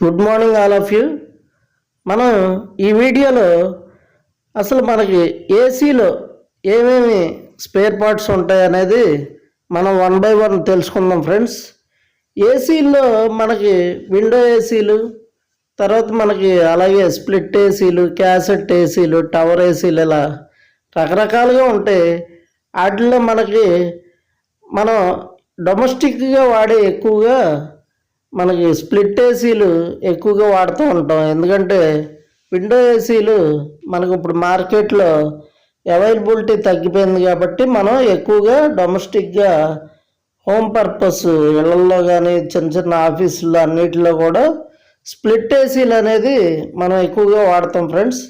Good morning all of you మనం ఈ వీడియోలో అసలు మనకి ఏసీలో ఏమేమి స్పేర్ పార్ట్స్ ఉంటాయి అనేది మనం వన్ బై వన్ తెలుసుకుందాం ఫ్రెండ్స్ ఏసీల్లో మనకి విండో ఏసీలు తర్వాత మనకి అలాగే స్ప్లిట్ ఏసీలు క్యాసెట్ ఏసీలు టవర్ ఏసీలు ఇలా రకరకాలుగా ఉంటాయి. వాటిల్లో మనకి మనం డొమెస్టిక్గా వాడే ఎక్కువగా మనకి స్ప్లిట్ ఏసీలు ఎక్కువగా వాడుతూ ఉంటాం. ఎందుకంటే విండో ఏసీలు మనకు ఇప్పుడు మార్కెట్లో అవైలబిలిటీ తగ్గిపోయింది కాబట్టి మనం ఎక్కువగా డొమెస్టిక్గా హోమ్ పర్పస్ ఇళ్ళల్లో కానీ చిన్న చిన్న ఆఫీసులు అన్నిటిలో కూడా స్ప్లిట్ ఏసీలు అనేది మనం ఎక్కువగా వాడతాం ఫ్రెండ్స్.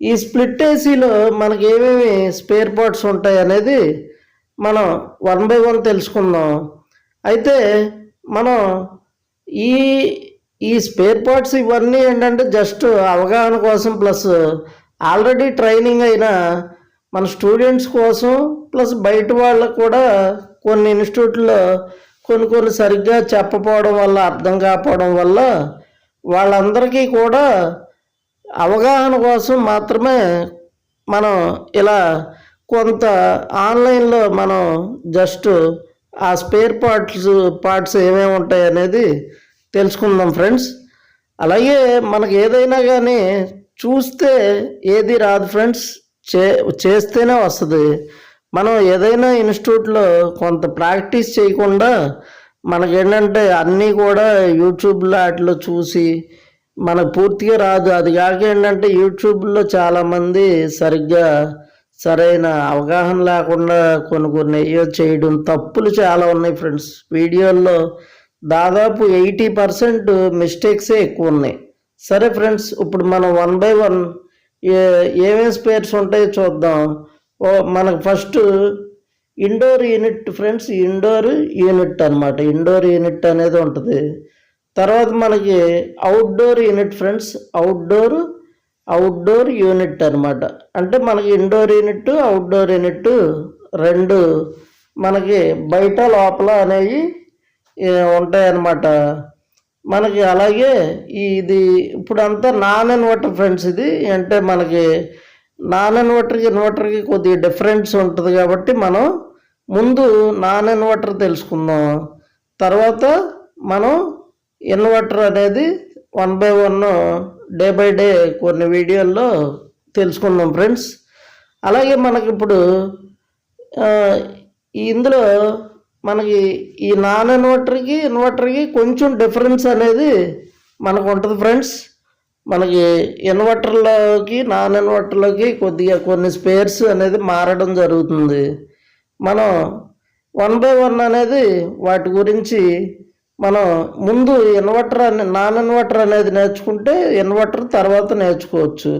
ఈ స్ప్లిట్ ఏసీలో మనకి ఏమేమి స్పేర్ పార్ట్స్ ఉంటాయి అనేది మనం వన్ బై వన్ తెలుసుకుందాం. అయితే మనం ఈ ఈ స్పేర్ పార్ట్స్ ఇవన్నీ ఏంటంటే జస్ట్ అవగాహన కోసం ప్లస్ ఆల్రెడీ ట్రైనింగ్ అయిన మన స్టూడెంట్స్ కోసం ప్లస్ బయట వాళ్ళకు కూడా కొన్ని ఇన్స్టిట్యూట్లో కొన్ని కొన్ని సరిగ్గా చెప్పపోవడం వల్ల అర్థం కాకపోవడం వల్ల వాళ్ళందరికీ కూడా అవగాహన కోసం మాత్రమే మనం ఇలా కొంత ఆన్లైన్లో మనం జస్ట్ ఆ స్పేర్ పార్ట్స్ పార్ట్స్ ఏమేమి ఉంటాయి అనేది తెలుసుకుందాం ఫ్రెండ్స్. అలాగే మనకి ఏదైనా కానీ చూస్తే ఏది రాదు ఫ్రెండ్స్. చే చేస్తేనే వస్తుంది. మనం ఏదైనా ఇన్స్టిట్యూట్లో కొంత ప్రాక్టీస్ చేయకుండా మనకేంటంటే అన్నీ కూడా యూట్యూబ్లో వాటిలో చూసి మనకు పూర్తిగా రాదు. అది కాక ఏంటంటే యూట్యూబ్లో చాలామంది సరిగ్గా సరైన అవగాహన లేకుండా కొన్ని కొన్ని చేయడం తప్పులు చాలా ఉన్నాయి ఫ్రెండ్స్. వీడియోల్లో దాదాపు ఎయిటీ పర్సెంట్ మిస్టేక్సే ఎక్కువ ఉన్నాయి సరే ఫ్రెండ్స్ ఇప్పుడు మనం వన్ బై వన్ ఏ ఏమేమి స్పేర్స్ ఉంటాయో చూద్దాం. ఓ మనకు first indoor unit friends indoor unit అనమాట ఇండోర్ యూనిట్ అనేది ఉంటుంది. తర్వాత మనకి outdoor unit friends outdoor outdoor unit అనమాట అంటే మనకి ఇండోర్ యూనిట్ అవుట్డోర్ యూనిట్ రెండు మనకి బయట లోపల అనేవి ఉంటాయన్నమాట. మనకి అలాగే ఇది ఇప్పుడు అంతా నాన్ ఇన్వర్టర్ ఫ్రెండ్స్ ఇది. అంటే మనకి నాన్ ఇన్వర్టర్కి ఇన్వర్టర్కి కొద్దిగా డిఫరెన్స్ ఉంటుంది కాబట్టి మనం ముందు నాన్ ఇన్వర్టర్ తెలుసుకుందాం. తర్వాత మనం ఇన్వర్టర్ అనేది one by one day by day కొన్ని వీడియోల్లో తెలుసుకుందాం ఫ్రెండ్స్. అలాగే మనకి ఇప్పుడు ఇందులో మనకి ఈ నాన్ ఇన్వర్టర్కి ఇన్వర్టర్కి కొంచెం డిఫరెన్స్ అనేది మనకు ఉంటుంది ఫ్రెండ్స్. మనకి ఇన్వర్టర్లోకి నాన్ ఇన్వర్టర్లోకి కొద్దిగా కొన్ని స్పేర్స్ అనేది మారడం జరుగుతుంది. మనం వన్ బై వన్ అనేది వాటి గురించి మనం ముందు ఇన్వర్టర్ అనే నాన్ ఇన్వర్టర్ అనేది నేర్చుకుంటే ఇన్వర్టర్ తర్వాత నేర్చుకోవచ్చు.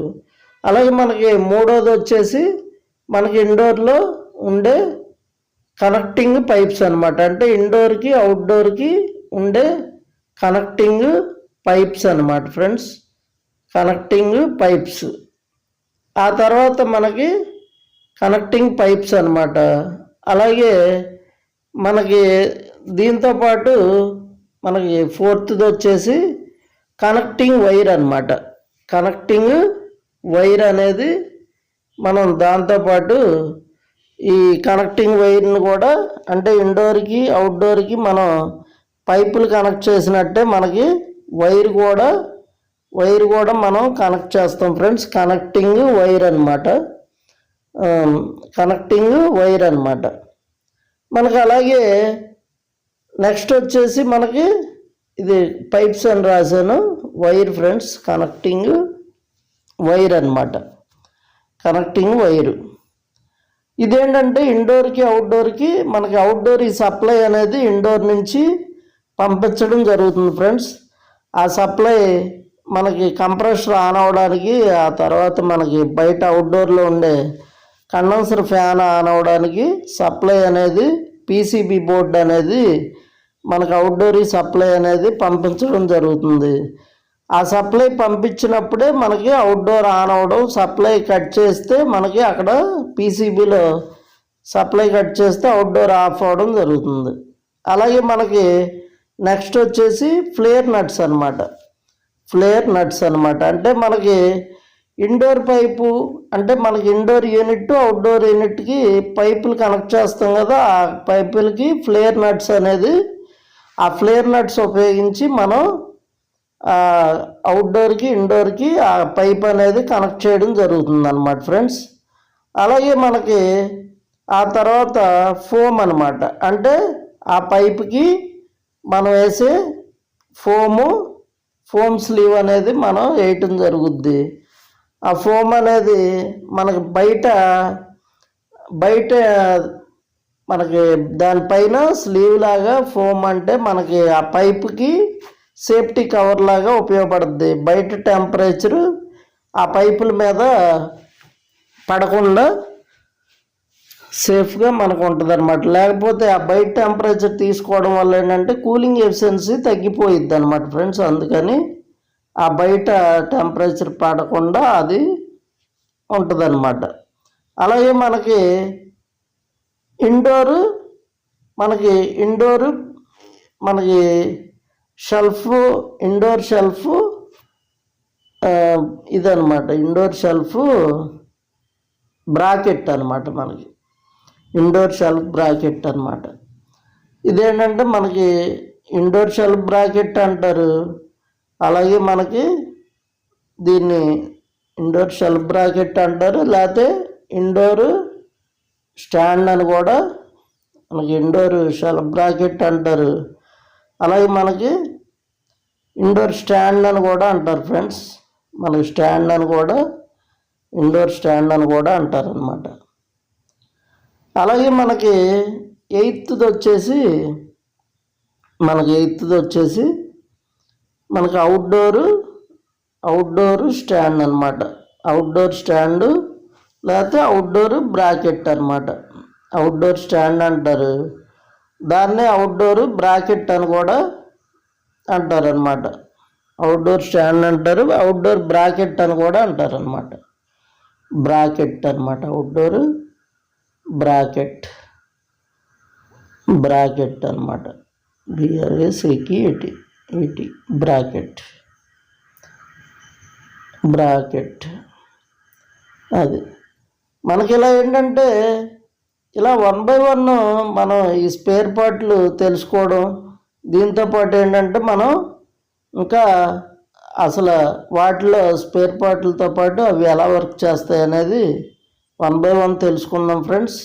అలాగే మనకి మూడోది వచ్చేసి మనకి ఇండోర్లో ఉండే కనెక్టింగ్ పైప్స్ అనమాట అంటే ఇండోర్కి అవుట్డోర్కి ఉండే కనెక్టింగ్ పైప్స్ అనమాట ఫ్రెండ్స్. Connecting pipes. ఆ తర్వాత మనకి కనెక్టింగ్ పైప్స్ అనమాట అలాగే మనకి దీంతో పాటు మనకి ఫోర్త్ది వచ్చేసి కనెక్టింగ్ వైర్ అనమాట కనెక్టింగ్ వైర్ అనేది మనం దాంతోపాటు ఈ కనెక్టింగ్ వైర్ని కూడా అంటే ఇండోర్కి అవుట్డోర్కి మనం పైపులు కనెక్ట్ చేసినట్టే మనకి వైర్ కూడా వైర్ కూడా మనం కనెక్ట్ చేస్తాం ఫ్రెండ్స్ కనెక్టింగ్ వైర్ అనమాట కనెక్టింగ్ వైర్ అనమాట మనకు అలాగే నెక్స్ట్ వచ్చేసి మనకి ఇది పైప్స్ అని రాశాను. వైర్ ఫ్రెండ్స్ కనెక్టింగ్ వైర్ అనమాట కనెక్టింగ్ వైరు ఇదేంటంటే ఇండోర్కి అవుట్డోర్కి మనకి అవుట్డోర్ ఈ సప్లై అనేది ఇండోర్ నుంచి పంపించడం జరుగుతుంది ఫ్రెండ్స్. ఆ సప్లై మనకి కంప్రెషర్ ఆన్ అవ్వడానికి ఆ తర్వాత మనకి బయట అవుట్డోర్లో ఉండే కండెన్సర్ ఫ్యాన్ ఆన్ అవ్వడానికి సప్లై అనేది పీసీబీ బోర్డ్ అనేది మనకు అవుట్డోర్ సప్లై అనేది పంపించడం జరుగుతుంది. ఆ సప్లై పంపించినప్పుడే మనకి అవుట్డోర్ ఆన్ అవ్వడం సప్లై కట్ చేస్తే మనకి అక్కడ పీసీబీలో సప్లై కట్ చేస్తే అవుట్డోర్ ఆఫ్ అవ్వడం జరుగుతుంది. అలాగే మనకి నెక్స్ట్ వచ్చేసి ఫ్లేర్ నట్స్ అనమాట ఫ్లేర్ నట్స్ అనమాట అంటే మనకి ఇండోర్ పైపు అంటే మనకి ఇండోర్ యూనిట్ అవుట్డోర్ యూనిట్కి పైపులు కనెక్ట్ చేస్తాం కదా ఆ పైపులకి ఫ్లేర్ నట్స్ అనేది ఆ ఫ్లేర్ నట్స్ ఉపయోగించి మనం అవుట్డోర్కి ఇండోర్కి ఆ పైప్ అనేది కనెక్ట్ చేయడం జరుగుతుంది అనమాట ఫ్రెండ్స్ అలాగే మనకి ఆ తర్వాత ఫోమ్ అనమాట అంటే ఆ పైప్కి మనం వేసే ఫోము ఫోమ్ స్లీవ్ అనేది మనం వేయటం జరుగుద్ది. ఆ ఫోమ్ అనేది మనకి బయట బయట మనకి దానిపైన స్లీవ్ లాగా ఫోమ్ అంటే మనకి ఆ పైప్కి సేఫ్టీ కవర్ లాగా ఉపయోగపడుద్ది. బయట టెంపరేచరు ఆ పైపుల మీద పడకుండా సేఫ్గా మనకు ఉంటుంది అనమాట లేకపోతే ఆ బయట టెంపరేచర్ తీసుకోవడం వల్ల ఏంటంటే కూలింగ్ ఎఫిషియన్సీ తగ్గిపోయిద్ది అనమాట ఫ్రెండ్స్. అందుకని ఆ బయట టెంపరేచర్ పడకుండా అది ఉంటుంది అనమాట అలాగే మనకి ఇండోరు మనకి ఇండోరు మనకి షెల్ఫ్ ఇండోర్ షెల్ఫ్ ఇదనమాట ఇండోర్ షెల్ఫ్ బ్రాకెట్ అనమాట మనకి. ఇండోర్ షెల్ఫ్ బ్రాకెట్ అనమాట ఇదేంటంటే మనకి ఇండోర్ షెల్ఫ్ బ్రాకెట్ అంటారు. అలాగే మనకి దీన్ని ఇండోర్ షెల్ఫ్ బ్రాకెట్ అంటారు. లేకపోతే ఇండోర్ స్టాండ్ అని కూడా మనకి ఇండోర్ షెల్ఫ్ బ్రాకెట్ అంటారు. అలాగే మనకి ఇండోర్ స్టాండ్ అని కూడా అంటారు ఫ్రెండ్స్. మనకి స్టాండ్ అని కూడా ఇండోర్ స్టాండ్ అని కూడా అంటారు అనమాట అలాగే మనకి ఎయిత్ది వచ్చేసి మనకి ఎయిత్ది వచ్చేసి మనకి అవుట్డోరు అవుట్డోర్ స్టాండ్ అనమాట అవుట్డోర్ స్టాండ్ లేకపోతే అవుట్డోర్ బ్రాకెట్ అనమాట అవుట్డోర్ స్టాండ్ అంటారు. దాన్నే అవుట్డోర్ బ్రాకెట్ అని కూడా అంటారు అనమాట అవుట్డోర్ స్టాండ్ అంటారు అవుట్డోర్ బ్రాకెట్ అని కూడా అంటారు అనమాట బ్రాకెట్ అనమాట అవుట్డోర్ బ్రాకెట్ బ్రాకెట్ అనమాట బిఆర్ఎస్ఈకి ఇటీ ఇటీ బ్రాకెట్ బ్రాకెట్ అది. మనకి ఇలా ఏంటంటే ఇలా వన్ బై వన్ మనం ఈ స్పేర్ పార్ట్లు తెలుసుకోవడం దీంతో పాటు ఏంటంటే మనం ఇంకా అసలు వాటిలో స్పేర్ పార్ట్లతో పాటు అవి ఎలా వర్క్ చేస్తాయి అనేది వన్ బై వన్ తెలుసుకుందాం ఫ్రెండ్స్.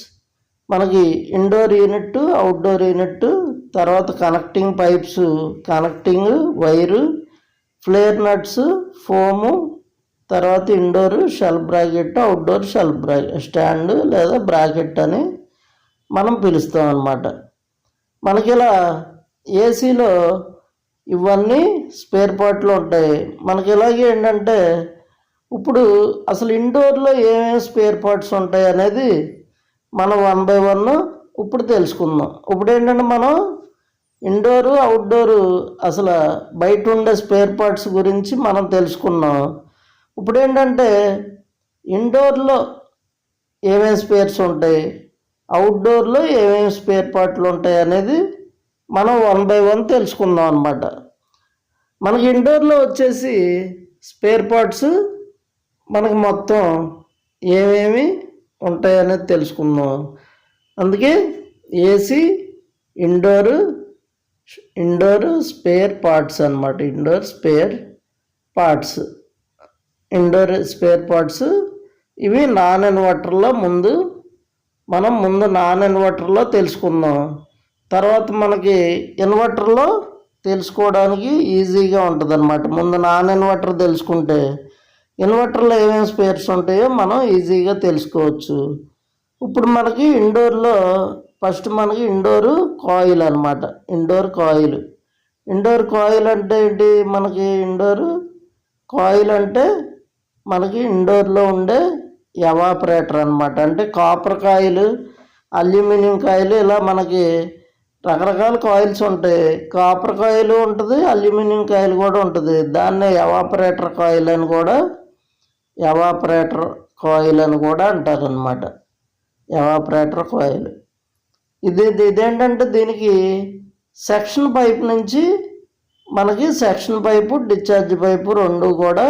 మనకి ఇండోర్ యూనిట్ అవుట్డోర్ యూనిట్ తర్వాత connecting pipes connecting wire flare nuts foam తర్వాత indoor shell bracket outdoor shell బ్రా స్టాండ్ లేదా బ్రాకెట్ అని మనం పిలుస్తాం అన్నమాట. మనకి ఇలా ఏసీలో ఇవన్నీ స్పేర్ పార్ట్లు ఉంటాయి. మనకి ఇలాగే ఏంటంటే ఇప్పుడు అసలు ఇండోర్లో ఏమేమి స్పేర్ పార్ట్స్ ఉంటాయి అనేది మనం వన్ బై వన్ ఇప్పుడు తెలుసుకుందాం. ఇప్పుడు ఏంటంటే మనం ఇండోరు అవుట్డోరు అసలు బయట ఉండే స్పేర్ పార్ట్స్ గురించి మనం తెలుసుకున్నాం. ఇప్పుడు ఏంటంటే ఇండోర్లో ఏమేమి స్పేర్స్ ఉంటాయి? అవుట్డోర్లో ఏమేమి స్పేర్ పార్ట్లు ఉంటాయి అనేది మనం వన్ బై వన్ తెలుసుకుందాం అనమాట మనకి ఇండోర్లో వచ్చేసి స్పేర్ పార్ట్స్ మనకు మొత్తం ఏమేమి ఉంటాయనేది తెలుసుకుందాం. అందుకే AC indoor indoor spare parts అనమాట indoor spare parts indoor spare parts ఇవి నాన్ ఇన్వర్టర్లో ముందు మనం ముందు నాన్ ఇన్వర్టర్లో తెలుసుకుందాం. తర్వాత మనకి ఇన్వర్టర్లో తెలుసుకోవడానికి ఈజీగా ఉంటుంది అనమాట ముందు నాన్ ఇన్వర్టర్ తెలుసుకుంటే ఇన్వర్టర్లో ఏమేమి స్పేర్స్ ఉంటాయో మనం ఈజీగా తెలుసుకోవచ్చు. ఇప్పుడు మనకి ఇండోర్లో ఫస్ట్ మనకి ఇండోర్ కాయిల్ అనమాట ఇండోర్ కాయిల్. ఇండోర్ కాయిల్ అంటే ఏంటి? మనకి ఇండోర్ కాయిల్ అంటే మనకి ఇండోర్లో ఉండే ఎవాపరేటర్ అనమాట అంటే కాపర్ కాయిలు అల్యూమినియం కాయిలు ఇలా మనకి రకరకాల కాయిల్స్ ఉంటాయి. కాపర్ కాయిల్ ఉంటుంది అల్యూమినియం కాయిల్ కూడా ఉంటుంది. దాన్నే ఎవాపరేటర్ కాయిల్ అని కూడా ఎవాపరేటర్ కాయిల్ అని కూడా అంటారనమాట ఎవాపరేటర్ కాయిల్. ఇది ఇదేంటంటే దీనికి సెక్షన్ పైప్ నుంచి మనకి సెక్షన్ పైపు డిశ్చార్జ్ పైపు రెండు కూడా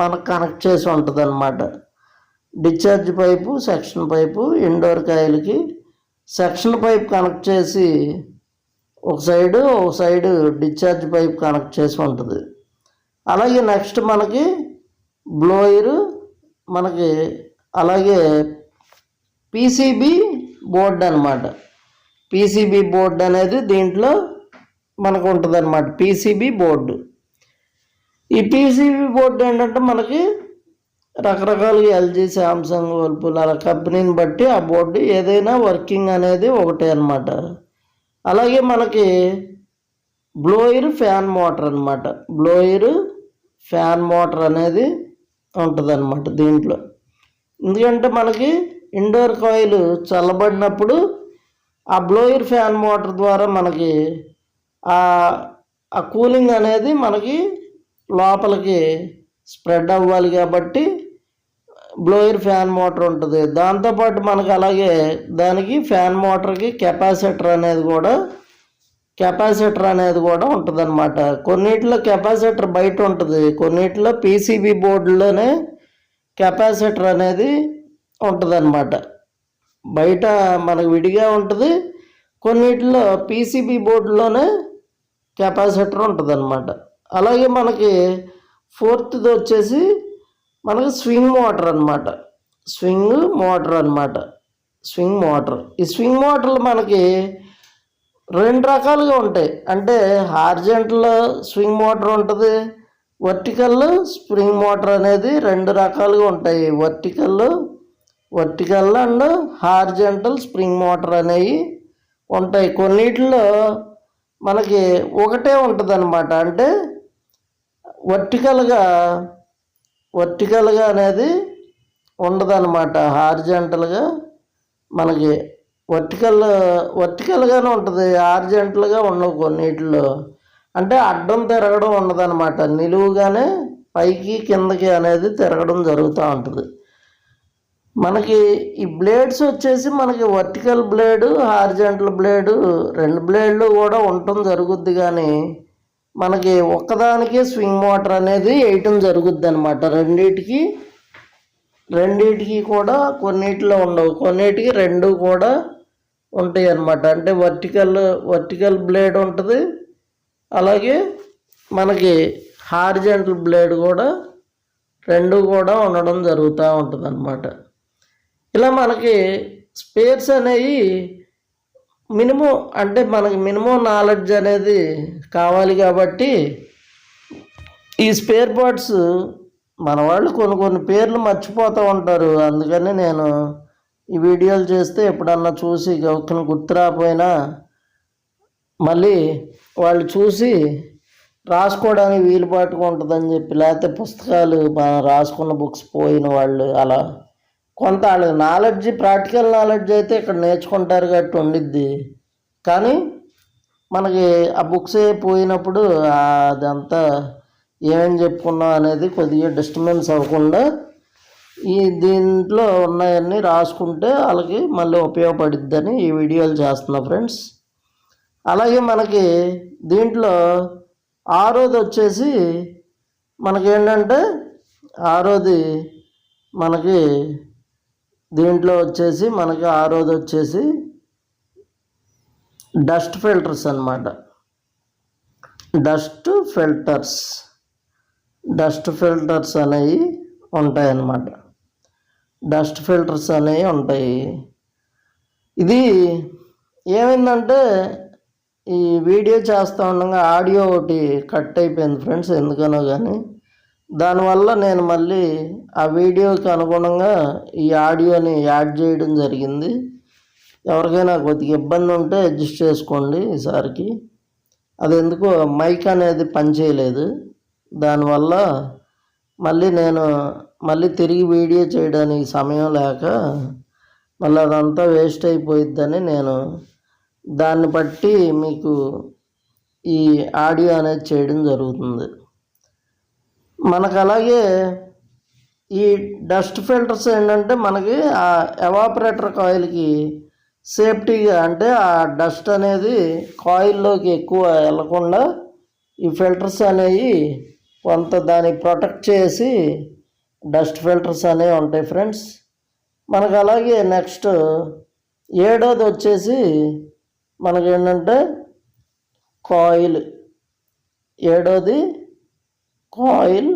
మనకు కనెక్ట్ చేసి ఉంటుంది అనమాట discharge pipe section pipe indoor కాయలకి. సెక్షన్ పైప్ కనెక్ట్ చేసి ఒక సైడు ఒక సైడు డిశ్చార్జ్ పైప్ కనెక్ట్ చేసి ఉంటుంది. అలాగే నెక్స్ట్ మనకి బ్లోయరు మనకి అలాగే పీసీబీ బోర్డ్ అనమాట పీసీబీ బోర్డ్ అనేది దీంట్లో మనకు ఉంటుంది అనమాట పీసీబీ బోర్డు. ఈ పీసీబీ బోర్డు ఏంటంటే మనకి రకరకాలుగా ఎల్జీ శాంసంగ్ వర్ల్పూల్ అలా కంపెనీని బట్టి ఆ బోర్డు ఏదైనా వర్కింగ్ అనేది ఒకటే అనమాట అలాగే మనకి బ్లోయిర్ ఫ్యాన్ మోటార్ అనమాట బ్లోయిర్ ఫ్యాన్ మోటార్ అనేది ఉంటుంది అనమాట దీంట్లో. ఎందుకంటే మనకి ఇండోర్ కాయిల్ చల్లబడినప్పుడు ఆ బ్లోయిర్ ఫ్యాన్ మోటార్ ద్వారా మనకి ఆ ఆ కూలింగ్ అనేది మనకి లోపలికి స్ప్రెడ్ అవ్వాలి కాబట్టి బ్లోయర్ ఫ్యాన్ మోటార్ ఉంటుంది. దాంతోపాటు మనకి అలాగే దానికి ఫ్యాన్ మోటార్కి కెపాసిటర్ అనేది కూడా కెపాసిటర్ అనేది కూడా ఉంటుంది అనమాట కొన్నిట్లో కెపాసిటర్ బయట ఉంటుంది. కొన్నిట్లో పీసీబీ బోర్డులోనే కెపాసిటర్ అనేది ఉంటుంది అన్నమాట బయట మనకు విడిగా ఉంటుంది. కొన్నిట్లో పీసీబీ బోర్డులోనే కెపాసిటర్ ఉంటుందనమాట అలాగే మనకి ఫోర్త్ది వచ్చేసి మనకి స్వింగ్ మోటార్ అనమాట స్వింగ్ మోటార్ అనమాట స్వింగ్ మోటార్. ఈ స్వింగ్ మోటార్లు మనకి రెండు రకాలుగా ఉంటాయి. అంటే హార్జెంటల్ స్వింగ్ మోటార్ ఉంటుంది వర్టికల్ స్ప్రింగ్ మోటార్ అనేది రెండు రకాలుగా ఉంటాయి. Vertical vertical and horizontal spring motor అనేవి ఉంటాయి. కొన్నిటిలో మనకి ఒకటే ఉంటుంది అనమాట అంటే వర్టికల్గా వర్టికల్గా అనేది ఉండదన్నమాట. హార్జెంటల్గా మనకి వర్టికల్ వర్టికల్గానే ఉంటుంది. హార్జెంటల్గా ఉండవు కొన్నిటిలో అంటే అడ్డం తిరగడం ఉండదన్నమాట. నిలువుగానే పైకి కిందకి అనేది తిరగడం జరుగుతూ ఉంటుంది. మనకి ఈ బ్లేడ్స్ వచ్చేసి మనకి వర్టికల్ బ్లేడు హార్జెంటల్ బ్లేడు రెండు బ్లేడ్లు కూడా ఉండటం జరుగుద్ది కానీ మనకి ఒక్కదానికే స్వింగ్ మోటార్ అనేది వేయటం జరుగుద్ది అనమాట రెండింటికి రెండిటికి కూడా కొన్నిటిలో ఉండవు. కొన్నిటికి రెండు కూడా ఉంటాయి అన్నమాట అంటే వర్టికల్ వర్టికల్ బ్లేడ్ ఉంటుంది. అలాగే మనకి హార్జెంటల్ బ్లేడ్ కూడా రెండు కూడా ఉండడం జరుగుతూ ఉంటుంది అన్నమాట ఇలా మనకి స్పేర్స్ అనేవి మినిమం అంటే మనకి మినిమం నాలెడ్జ్ అనేది కావాలి కాబట్టి ఈ స్పేర్ పార్ట్స్ మన వాళ్ళు కొన్ని కొన్ని పేర్లు మర్చిపోతూ ఉంటారు. అందుకని నేను ఈ వీడియోలు చేస్తే ఎప్పుడన్నా చూసి ఒక్కని గుర్తు రాకపోయినా మళ్ళీ వాళ్ళు చూసి రాసుకోవడానికి వీలు పట్టుకుంటుందని చెప్పి లేకపోతే పుస్తకాలు మనం రాసుకున్న బుక్స్ పోయిన వాళ్ళు అలా కొంత వాళ్ళకి నాలెడ్జ్ ప్రాక్టికల్ నాలెడ్జ్ అయితే ఇక్కడ నేర్చుకుంటారు కాబట్టి ఉండిద్ది. కానీ మనకి ఆ బుక్స్ పోయినప్పుడు అదంతా ఏమేం చెప్పుకున్నాం అనేది కొద్దిగా డిస్టర్బెన్స్ అవ్వకుండా ఈ దీంట్లో ఉన్నాయన్నీ రాసుకుంటే వాళ్ళకి మళ్ళీ ఉపయోగపడిద్దని ఈ వీడియోలు చేస్తున్నా ఫ్రెండ్స్ అలాగే మనకి దీంట్లో ఆరోది వచ్చేసి మనకేంటంటే ఆరోది మనకి దీంట్లో వచ్చేసి మనకి ఆరోది వచ్చేసి డస్ట్ ఫిల్టర్స్ అన్నమాట. Dust filters. డస్ట్ ఫిల్టర్స్ అనేవి ఉంటాయన్నమాట డస్ట్ ఫిల్టర్స్ అనేవి ఉంటాయి. ఇది ఏమైందంటే ఈ వీడియో చేస్తూ ఉండగా ఆడియో ఒకటి కట్ అయిపోయింది ఫ్రెండ్స్ ఎందుకనో కానీ దానివల్ల నేను మళ్ళీ ఆ వీడియోకి అనుగుణంగా ఈ ఆడియోని యాడ్ చేయడం జరిగింది. ఎవరికైనా కొద్దిగా ఇబ్బంది ఉంటే అడ్జస్ట్ చేసుకోండి ఈసారికి. అది ఎందుకో మైక్ అనేది పనిచేయలేదు దానివల్ల మళ్ళీ నేను మళ్ళీ తిరిగి వీడియో చేయడానికి సమయం లేక మళ్ళీ అదంతా వేస్ట్ అయిపోయిద్దని నేను దాన్ని బట్టి మీకు ఈ ఆడియో అనేది చేయడం జరుగుతుంది. మనకు అలాగే ఈ డస్ట్ ఫిల్టర్స్ ఏంటంటే మనకి ఆ ఎవాపరేటర్ కాయిల్కి సేఫ్టీగా అంటే ఆ డస్ట్ అనేది కాయిల్లోకి ఎక్కువ వెళ్ళకుండా ఈ ఫిల్టర్స్ అనేవి కొంత దాన్ని ప్రొటెక్ట్ చేసి డస్ట్ ఫిల్టర్స్ అనేవి ఉంటాయి ఫ్రెండ్స్. మనకు అలాగే నెక్స్ట్ ఏడోది వచ్చేసి మనకి ఏంటంటే కాయిల్. ఏడోది కాయిల్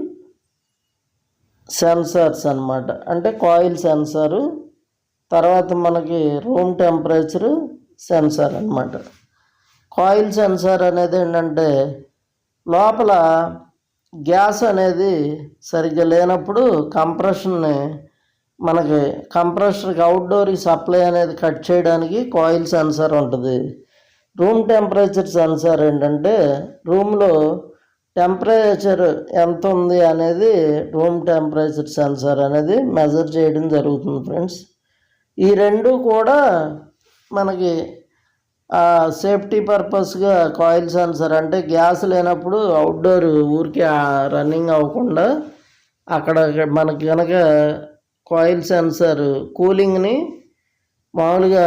సెన్సార్స్ అనమాట అంటే కాయిల్ సెన్సారు తర్వాత మనకి రూమ్ టెంపరేచర్ సెన్సార్ అనమాట కాయిల్ సెన్సార్ అనేది ఏంటంటే లోపల గ్యాస్ అనేది సరిగ్గా లేనప్పుడు కంప్రెషన్ని మనకి కంప్రెషర్కి అవుట్డోర్కి సప్లై అనేది కట్ చేయడానికి కాయిల్ సెన్సార్ ఉంటుంది. రూమ్ టెంపరేచర్ సెన్సార్ ఏంటంటే రూమ్లో టెంపరేచర్ ఎంత ఉంది అనేది రూమ్ టెంపరేచర్ సెన్సార్ అనేది మెజర్ చేయడం జరుగుతుంది ఫ్రెండ్స్. ఈ రెండు కూడా మనకి సేఫ్టీ పర్పస్గా కాయిల్ సెన్సర్ అంటే గ్యాస్ లేనప్పుడు అవుట్డోర్ ఊరికి రన్నింగ్ అవ్వకుండా అక్కడ మనకి కనుక కాయిల్ సెన్సర్ కూలింగ్ని మామూలుగా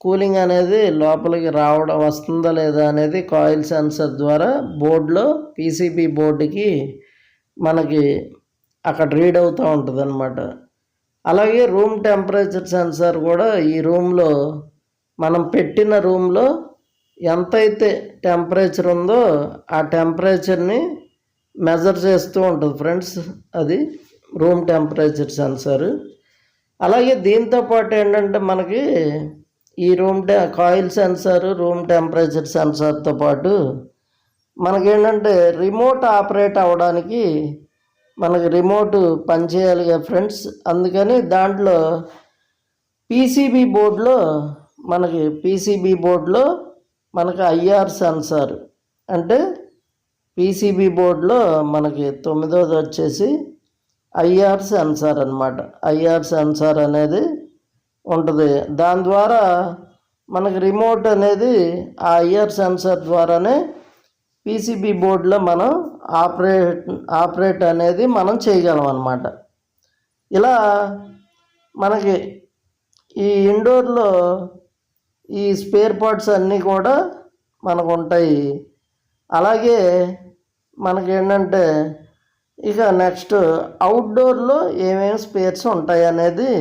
కూలింగ్ అనేది లోపలికి రావడం వస్తుందా లేదా అనేది కాయిల్ సెన్సర్ ద్వారా బోర్డులో పీసీబీ బోర్డుకి మనకి అక్కడ రీడ్ అవుతూ ఉంటుంది అనమాట అలాగే రూమ్ టెంపరేచర్ సెన్సార్ కూడా ఈ రూమ్లో మనం పెట్టిన రూమ్లో ఎంతైతే టెంపరేచర్ ఉందో ఆ టెంపరేచర్ని మెజర్ చేస్తూ ఉంటుంది ఫ్రెండ్స్ అది రూమ్ టెంపరేచర్ సెన్సార్. అలాగే దీంతో పాటు ఏంటంటే మనకి ఈ రూమ్ టె కాయిల్ సెన్సార్ రూమ్ టెంపరేచర్ సెన్సార్తో పాటు మనకేంటంటే రిమోట్ ఆపరేట్ అవ్వడానికి మనకి రిమోట్ పనిచేయాలి కదా ఫ్రెండ్స్. అందుకని దాంట్లో పీసీబీ బోర్డులో మనకి పీసీబీ బోర్డులో మనకి ఐఆర్ సెన్సార్. అంటే పీసీబీ బోర్డులో మనకి తొమ్మిదోది వచ్చేసి ఐఆర్ సెన్సార్ అనమాట ఐఆర్ సెన్సార్ అనేది ఉంటుంది. దాని ద్వారా మనకి రిమోట్ అనేది ఆ ఇయర్ సెన్సార్ ద్వారానే పీసీబీ బోర్డులో మనం ఆపరేట్ ఆపరేట్ అనేది మనం చేయగలం అన్నమాట. ఇలా మనకి ఈ ఇండోర్లో ఈ స్పేర్ పార్ట్స్ అన్నీ కూడా మనకు ఉంటాయి. అలాగే మనకి ఏంటంటే ఇక నెక్స్ట్ అవుట్డోర్లో ఏమేమి స్పేర్స్ ఉంటాయి అనేది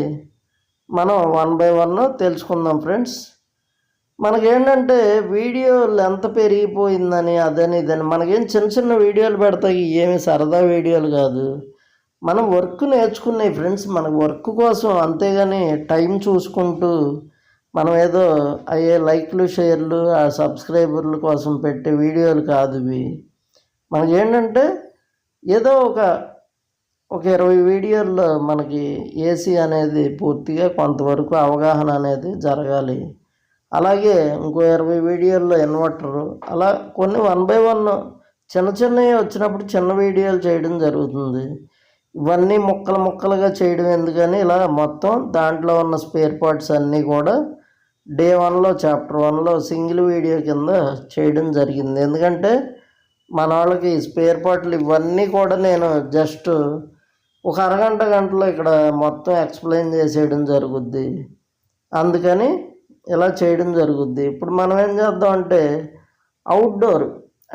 మనం వన్ బై వన్ తెలుసుకుందాం ఫ్రెండ్స్. మనకేంటంటే వీడియో లెంత్ పెరిగిపోయిందని అదని ఇదని మనకేం చిన్న చిన్న వీడియోలు పెడతాయి ఏమి సరదా వీడియోలు కాదు. మనం వర్క్ నేర్చుకునే ఫ్రెండ్స్ మన వర్క్ కోసం అంతేగాని టైం చూసుకుంటూ మనం ఏదో అయ్యే లైక్లు షేర్లు ఆ సబ్స్క్రైబర్ల కోసం పెట్టే వీడియోలు కాదు ఇవి. మనకేంటంటే ఏదో ఒక ఒక ఇరవై వీడియోల్లో మనకి ఏసీ అనేది పూర్తిగా కొంతవరకు అవగాహన అనేది జరగాలి. అలాగే ఇంకో ఇరవై వీడియోల్లో ఇన్వర్టరు అలా కొన్ని వన్ బై వన్ చిన్న చిన్నవి వచ్చినప్పుడు చిన్న వీడియోలు చేయడం జరుగుతుంది. ఇవన్నీ ముక్కలు ముక్కలుగా చేయడం ఎందుకని ఇలా మొత్తం దాంట్లో ఉన్న స్పేర్ పార్ట్స్ అన్నీ కూడా డే వన్లో చాప్టర్ వన్లో సింగిల్ వీడియో కింద చేయడం జరిగింది. ఎందుకంటే మన వాళ్ళకి స్పేర్ పార్ట్లు ఇవన్నీ కూడా నేను జస్ట్ ఒక అరగంట గంటలో ఇక్కడ మొత్తం ఎక్స్ప్లెయిన్ చేసేయడం జరుగుద్ది. అందుకని ఇలా చేయడం జరుగుద్ది. ఇప్పుడు మనం ఏం చేద్దాం అంటే అవుట్డోర్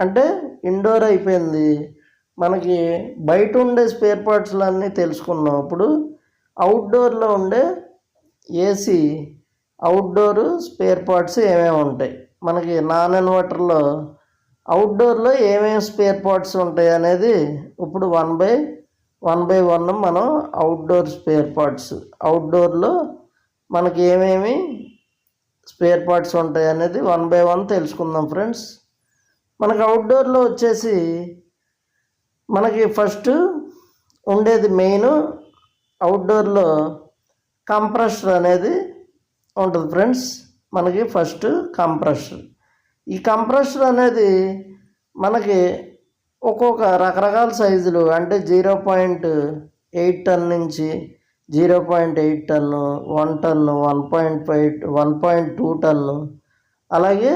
అంటే ఇండోర్ అయిపోయింది. మనకి బయట ఉండే స్పేర్ పార్ట్స్లన్నీ తెలుసుకున్నాం. ఇప్పుడు అవుట్డోర్లో ఉండే ఏసీ అవుట్డోర్ స్పేర్ పార్ట్స్ ఏమేమి ఉంటాయి? మనకి నాన్ ఇన్వర్టర్లో అవుట్డోర్లో ఏమేమి స్పేర్ పార్ట్స్ ఉంటాయి అనేది ఇప్పుడు one by one by one మనం అవుట్డోర్ స్పేర్ పార్ట్స్ అవుట్డోర్లో మనకి ఏమేమి స్పేర్ పార్ట్స్ ఉంటాయి అనేది వన్ బై వన్ తెలుసుకుందాం ఫ్రెండ్స్. మనకు అవుట్డోర్లో వచ్చేసి మనకి ఫస్ట్ ఉండేది మెయిన్ అవుట్డోర్లో కంప్రెషర్ అనేది ఉంటుంది ఫ్రెండ్స్. మనకి ఫస్ట్ కంప్రెషర్ ఈ కంప్రెషర్ అనేది మనకి ఒక్కొక్క రకరకాల సైజులు. అంటే జీరో పాయింట్ ఎయిట్ టన్ నుంచి zero point eight ton one ton one point five one point two ton. అలాగే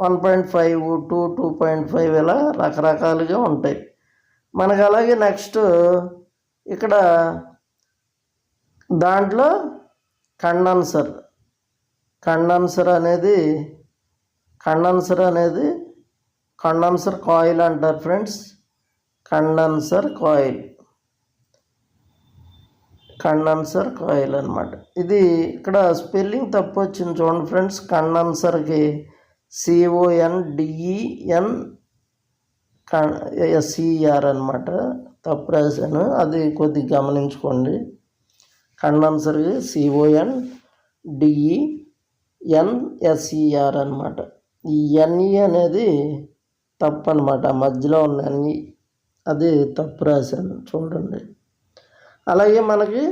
one point five two two point five ఇలా రకరకాలుగా ఉంటాయి. మనకు అలాగే నెక్స్ట్ ఇక్కడ దాంట్లో కండెన్సర్. కండెన్సర్ అనేది కండెన్సర్ అనేది కండెన్సర్ కాయిల్ అంటారు friends. Condenser coil. Condenser coil అనమాట ఇది ఇక్కడ స్పెల్లింగ్ తప్పు వచ్చింది చూడండి friends. కండెన్సర్కి C O N D E N S E R అనమాట తప్పు రాశాను. అది కొద్దిగా గమనించుకోండి. కండెన్సర్కి సిఓఎన్ డిఈఎన్ఎస్ఈఆర్ అనమాట ఈ ఎన్ఈ అనేది తప్పు అనమాట మధ్యలో ఉన్న అది తప్పు రాశాను. చూడండి. అలాగే మనకి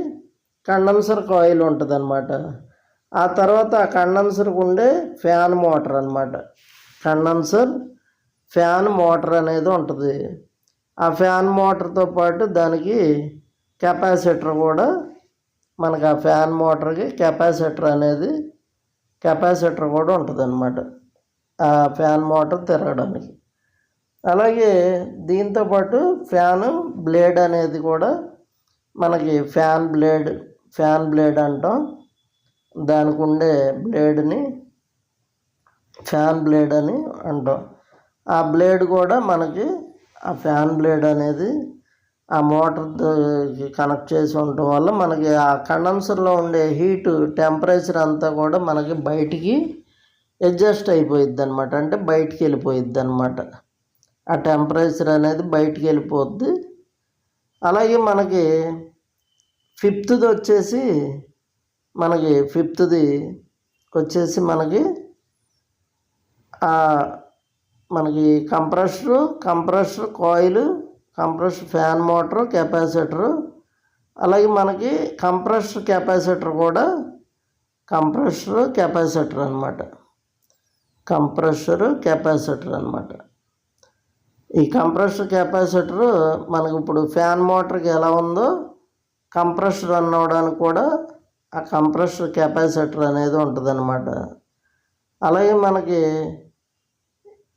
కండెన్సర్ కాయిల్ ఉంటుంది అనమాట ఆ తర్వాత ఆ కండెన్సర్కి ఉండే ఫ్యాన్ మోటార్ అనమాట కండెన్సర్ ఫ్యాన్ మోటార్ అనేది ఉంటుంది. ఆ ఫ్యాన్ మోటార్తో పాటు దానికి కెపాసిటర్ కూడా మనకు ఆ ఫ్యాన్ మోటార్కి కెపాసిటర్ అనేది కెపాసిటర్ కూడా ఉంటుంది అనమాట ఆ ఫ్యాన్ మోటార్ తిరగడానికి. అలాగే దీంతోపాటు ఫ్యాను బ్లేడ్ అనేది కూడా మనకి ఫ్యాన్ బ్లేడ్ ఫ్యాన్ బ్లేడ్ అంటాం. దానికి ఉండే బ్లేడ్ని ఫ్యాన్ బ్లేడ్ అని అంటాం. ఆ బ్లేడ్ కూడా మనకి ఆ ఫ్యాన్ బ్లేడ్ అనేది ఆ మోటార్ కనెక్ట్ చేసి ఉండటం వల్ల మనకి ఆ కండెన్సర్లో ఉండే హీట్ టెంపరేచర్ అంతా కూడా మనకి బయటికి అడ్జస్ట్ అయిపోయిద్ది అనమాట అంటే బయటికి వెళ్ళిపోయిద్ది అనమాట ఆ టెంపరేచర్ అనేది బయటికి వెళ్ళిపోద్ది. అలాగే మనకి ఫిఫ్త్ది వచ్చేసి మనకి ఫిఫ్త్ది వచ్చేసి మనకి మనకి compressor compressor coil compressor fan motor capacitor అలాగే మనకి కంప్రెషర్ కెపాసిటర్ కూడా కంప్రెషర్ కెపాసిటర్ అనమాట కంప్రెషర్ కెపాసిటర్ అనమాట ఈ కంప్రెషర్ కెపాసిటర్ మనకి ఇప్పుడు ఫ్యాన్ మోటార్కి ఎలా ఉందో కంప్రెషర్ రన్ అవ్వడానికి కూడా ఆ కంప్రెషర్ కెపాసిటర్ అనేది ఉంటుందన్నమాట. అలాగే మనకి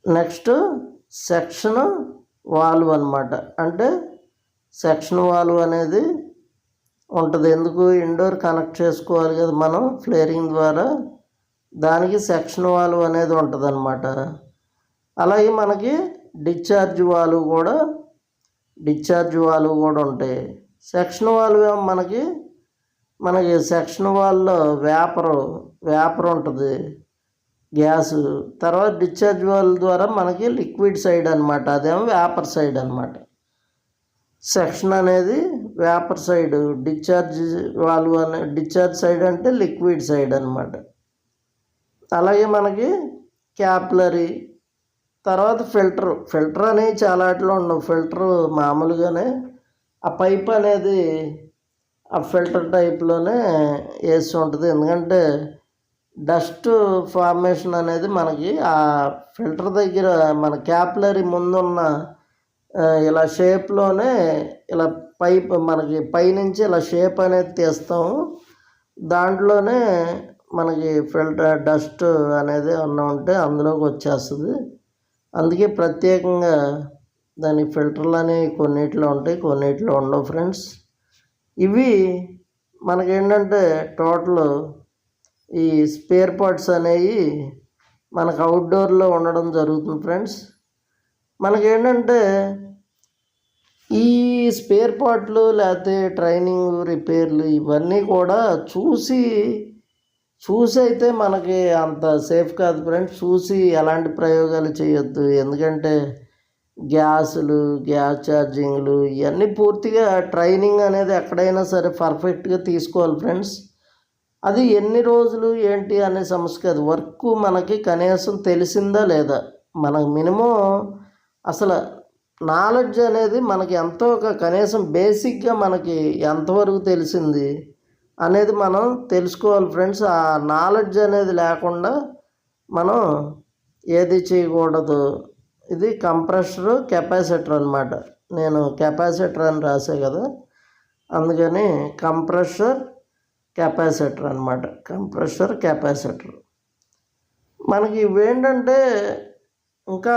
నెక్స్ట్ సెక్షన్ వాల్వ్ అనమాట అంటే సెక్షన్ వాల్వ్ అనేది ఉంటుంది. ఎందుకు? ఇండోర్ కనెక్ట్ చేసుకోవాలి కదా మనం ఫ్లేరింగ్ ద్వారా. దానికి సెక్షన్ వాల్వ్ అనేది ఉంటుంది అలాగే మనకి డిశ్చార్జ్ వాల్వ్ కూడా డిశ్చార్జ్ వాల్వ్ కూడా ఉంటాయి సెక్షన్ వాల్వ్ ఏమో మనకి మనకి సెక్షన్ వాల్లో వేపరు వేపర్ ఉంటుంది గ్యాస్. తర్వాత డిశ్చార్జ్ వాల్ ద్వారా మనకి లిక్విడ్ సైడ్ అనమాట అదేమో వేపర్ సైడ్ అనమాట సెక్షన్ అనేది వేపర్ సైడ్ డిశ్చార్జ్ వాల్వ్ అనే డిశ్చార్జ్ సైడ్ అంటే లిక్విడ్ సైడ్ అనమాట అలాగే మనకి క్యాప్లరీ తర్వాత ఫిల్టర్ ఫిల్టర్ అనేవి చాలా వాటిలో ఉండవు. ఫిల్టర్ మామూలుగానే ఆ పైప్ అనేది ఆ ఫిల్టర్ టైప్లోనే వేసి ఉంటుంది. ఎందుకంటే డస్ట్ ఫార్మేషన్ అనేది మనకి ఆ ఫిల్టర్ దగ్గర మన క్యాపిలరీ ముందున్న ఇలా షేప్లోనే ఇలా పైప్ మనకి పైనుంచి ఇలా షేప్ అనేది తీస్తాము. దాంట్లోనే మనకి ఫిల్టర్ డస్ట్ అనేది ఏమన్నా ఉంటే అందులోకి వచ్చేస్తుంది. అందుకే ప్రత్యేకంగా దాని ఫిల్టర్లు అనేవి కొన్నిట్లో ఉంటాయి కొన్నిట్లో ఉండవు ఫ్రెండ్స్. ఇవి మనకేంటంటే టోటల్ ఈ స్పేర్ పార్ట్స్ అనేవి మనకు అవుట్డోర్లో ఉండడం జరుగుతుంది ఫ్రెండ్స్. మనకేంటంటే ఈ స్పేర్ పార్ట్లు లేకపోతే ట్రైనింగ్ రిపేర్లు ఇవన్నీ కూడా చూసి చూసి అయితే మనకి అంత సేఫ్ కాదు ఫ్రెండ్స్ చూసి ఎలాంటి ప్రయోగాలు చేయొద్దు. ఎందుకంటే గ్యాసులు గ్యాస్ ఛార్జింగ్లు ఇవన్నీ పూర్తిగా ట్రైనింగ్ అనేది ఎక్కడైనా సరే పర్ఫెక్ట్గా తీసుకోవాలి ఫ్రెండ్స్ అది ఎన్ని రోజులు ఏంటి అనే సమస్య కాదు. వర్క్ మనకి కనీసం తెలిసిందా లేదా? మనకు మినిమం అసలు నాలెడ్జ్ అనేది మనకి ఎంతో ఒక కనీసం బేసిక్గా మనకి ఎంతవరకు తెలిసింది? అనేది మనం తెలుసుకోవాలి ఫ్రెండ్స్. ఆ నాలెడ్జ్ అనేది లేకుండా మనం ఏది చేయకూడదు. ఇది కంప్రెషర్ కెపాసిటర్ అనమాట నేను కెపాసిటర్ అని రాసే కదా. అందుకని కంప్రెషర్ కెపాసిటర్ అనమాట కంప్రెషర్ కెపాసిటర్. మనకి ఇవేంటంటే ఇంకా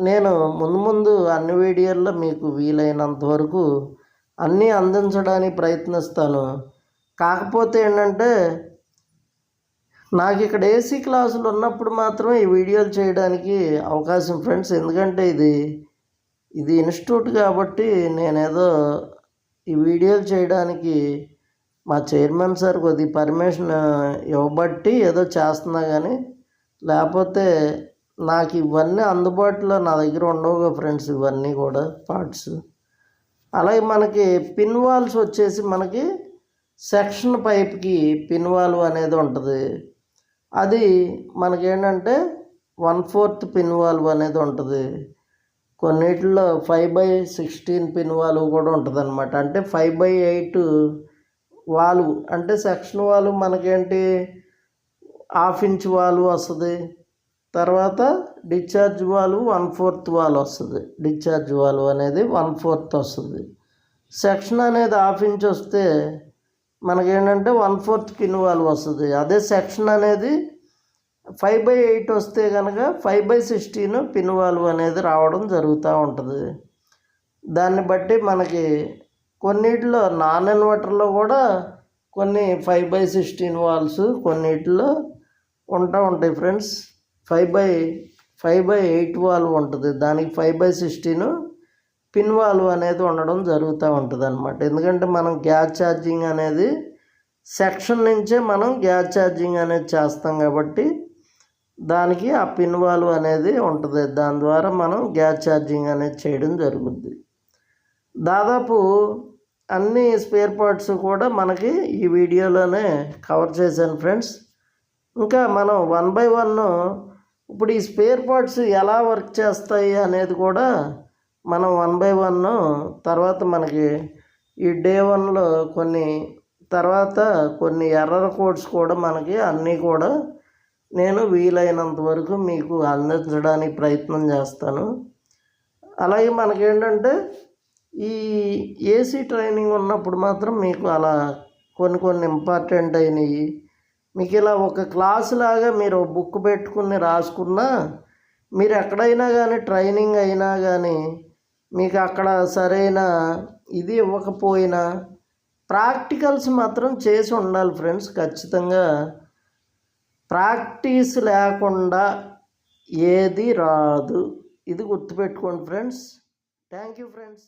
నేను ముందు ముందు అన్ని వీడియోల్లో మీకు వీలైనంత వరకు అన్నీ అందించడానికి ప్రయత్నిస్తాను. కాకపోతే ఏంటంటే నాకు ఇక్కడ ఏసీ క్లాసులు ఉన్నప్పుడు మాత్రమే ఈ వీడియోలు చేయడానికి అవకాశం ఫ్రెండ్స్. ఎందుకంటే ఇది ఇది ఇన్స్టిట్యూట్ కాబట్టి నేనేదో ఈ వీడియోలు చేయడానికి మా చైర్మన్ సార్ కొద్ది పర్మిషన్ ఇవ్వబట్టి ఏదో చేస్తున్నా కానీ లేకపోతే నాకు ఇవన్నీ అందుబాటులో నా దగ్గర ఉండవుగా ఫ్రెండ్స్ ఇవన్నీ కూడా పార్ట్స్. అలాగే మనకి పిన్ వాల్స్ వచ్చేసి మనకి సెక్షన్ పైప్కి పిన్ వాల్వ్ అనేది ఉంటుంది. అది మనకేంటంటే వన్ ఫోర్త్ పిన్ వాల్వ్ అనేది ఉంటుంది. కొన్నిటిలో five by sixteen pin valve కూడా ఉంటుంది అనమాట అంటే ఫైవ్ బై ఎయిట్ వాల్వ్ అంటే సెక్షన్ వాల్వ్ మనకేంటి? హాఫ్ ఇంచ్ వాల్వ్ వస్తుంది. తర్వాత discharge valve one fourth valve వస్తుంది. డిశ్చార్జ్ వాల్వ్ అనేది వన్ ఫోర్త్ వస్తుంది. సెక్షన్ అనేది హాఫ్ ఇంచ్ వస్తే మనకేంటంటే వన్ ఫోర్త్ పిన్ వాల్వ్ వస్తుంది. అదే సెక్షన్ అనేది ఫైవ్ బై ఎయిట్ వస్తే కనుక five by sixteen pin valve అనేది రావడం జరుగుతూ ఉంటుంది. దాన్ని బట్టి మనకి కొన్నిటిలో నాన్ ఇన్వర్టర్లో కూడా కొన్ని ఫైవ్ బై సిక్స్టీన్ వాల్స్ కొన్నిటిలో ఉంటా ఉంటాయి friends five by five by eight valve ఉంటుంది. దానికి five by sixteen pin valve అనేది ఉండడం జరుగుతూ ఉంటుంది అనమాట ఎందుకంటే మనం గ్యాస్ ఛార్జింగ్ అనేది సెక్షన్ నుంచే మనం గ్యాస్ ఛార్జింగ్ అనేది చేస్తాం కాబట్టి దానికి ఆ పిన్ వాల్వ్ అనేది ఉంటుంది. దాని ద్వారా మనం గ్యాస్ ఛార్జింగ్ అనేది చేయడం జరుగుద్ది. దాదాపు అన్ని స్పేర్ పార్ట్స్ కూడా మనకి ఈ వీడియోలోనే కవర్ చేశాను ఫ్రెండ్స్. ఇంకా మనం వన్ బై వన్ ఇప్పుడు ఈ స్పేర్ పార్ట్స్ ఎలా వర్క్ చేస్తాయి అనేది కూడా మనం వన్ బై వన్ తర్వాత మనకి ఈ డే వన్లో కొన్ని తర్వాత కొన్ని ఎర్రర్ కోడ్స్ కూడా మనకి అన్నీ కూడా నేను వీలైనంత వరకు మీకు అందించడానికి ప్రయత్నం చేస్తాను. అలాగే మనకేంటంటే ఈ ఏసీ ట్రైనింగ్ ఉన్నప్పుడు మాత్రం మీకు అలా కొన్ని కొన్ని ఇంపార్టెంట్ అయినవి మీకు ఇలా ఒక క్లాస్ లాగా మీరు బుక్ పెట్టుకుని రాసుకున్నా మీరు ఎక్కడైనా కానీ ట్రైనింగ్ అయినా కానీ మీకు అక్కడ సరైన ఇది ఇవ్వకపోయినా ప్రాక్టికల్స్ మాత్రం చేసి ఉండాలి ఫ్రెండ్స్ ఖచ్చితంగా. ప్రాక్టీస్ లేకుండా ఏది రాదు. ఇది గుర్తుపెట్టుకోండి ఫ్రెండ్స్. Thank you friends.